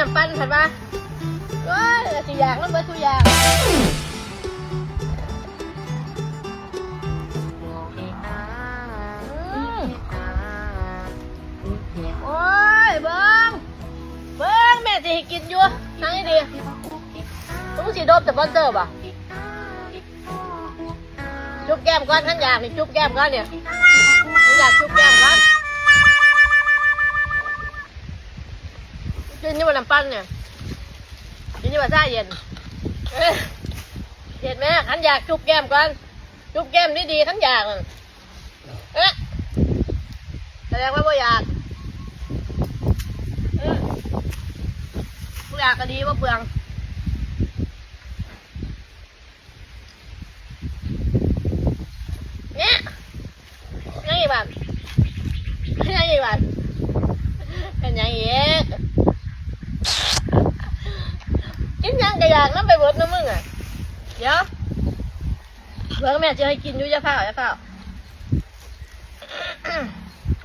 น้ำปั้นผัดมาว้ายสิอยากมันเบิดทุกอย่างอืมโอ้ยเบิ้งเบิ้งแม่จะให้กินอยู่นั่งให้ดีต้องสีโดมแต่บอนเซอร์ป่ะจุ๊บแก้มก่อนท่านอยากนี่จุ๊บแก้มก่อนเนี่ยท่านอยากจุ๊บแก้มก่อนกิ นนี่มันเนี่ยกินนี่มันซ่าเย็นเอ้ยเย็นไหมขันอยากจุบแก้มก่อนจุบแก้มดีๆขันอยากเอ๊ะแสดงว่าบ่อยากออบ่อยากก็ดีว่าเปลืองเนี่ยยังอีกบ้านยังอีกบ้านเป็นยังอีกกินยังก็อยากน้ำไปเบน้ำมึงอะ เดี๋ยวเพื่อแม่จะให้กินอยู่จะเฝ้าจะเฝ้า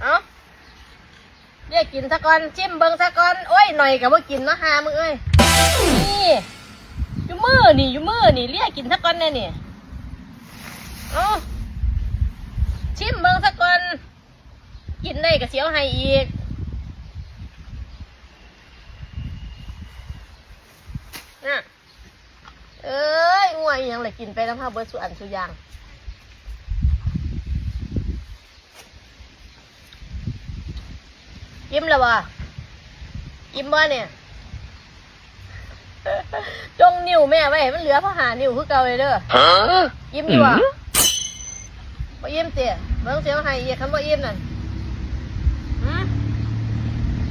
เอาเรียกกินซะก่อนชิมเบิงซะก่อนโอ้ยหน่อยกับว่ากินเนาะหามึงเอ้ยนี่อยู่มือนี่อยู่มือนี่เรียกกินซะก่อนแน่นี่เอาชิมเบิงซะก่อนกินได้ก็เสียวให้อีกน่ะ เอ้ยง่วยอิหยังเลยกินไปน้ำผ้าเบิร์สุอันสุอยางยิ้มแล้ววะยิ้มบ่เนี่ยจงนิ้วแม่ไว้ให้มันเหลือพอหานิ้วคือเก่าเลยเด้อ Huh? ยิ้มอยู่อะบ่ยิ้มเตี๋ยเบิ่งเสียวให้อีกคำบ่ยิ้มนั่นหืม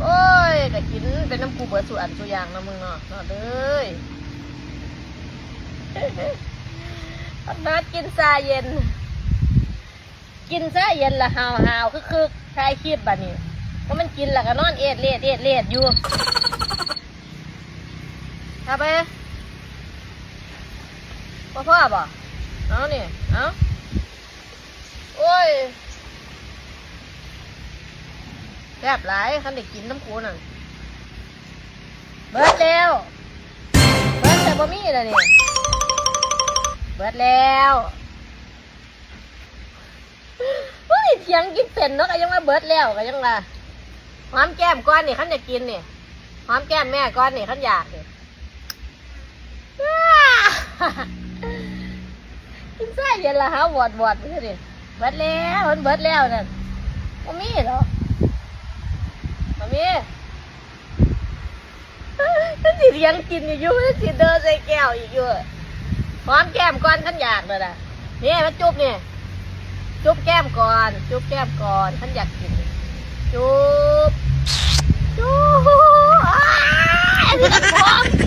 โอ้ยก็กินเป็นน้ำปูเบิดสุอันสุอยางนะมึงเนาะเนาะเด้ย อันนัดกินซาเย็น กินซาเย็นละหาวหาวคือคือคลายคีบบัดนี้เพราะมันกินล้วก็นอนเอ็ดเลียดเอ็ดเลียดอยู่เอาไปพ่อพ่อบ่เอานี่เอาโอ้ยแซ่บหลายคันได้กินน้ำคูนั่นเบิร์ดแล้วเบิร์ดแต่บ่มีแล้วนี่ เบิดแล้วเฮ้ยเถียงกินเป็นเนาะก็ยังว่าเบิดแล้วก็ยังว่าหอมแก้มก้อนนี่ขันอยากกินนี่หอมแก้มแม่ก้อนนี่ขันอยากนี่กินไส้เย็นละฮะวอดวอดไปสิเบิดแล้วมันเบิดแล้วนั่นบ่มีเหรอบ่มีฉันสิเลี้ยงกินอยู่อยู่ฉันสิเดินใส่แก้วอีกอยู่ หอมแก้มก่อนขันอยากเลยนะนี่มาจุ๊บเนี่ยจุ๊บแก้มก่อน จุ๊บแก้มก่อนขันอยากกิน จุ๊บจุ๊บอ้าวหอม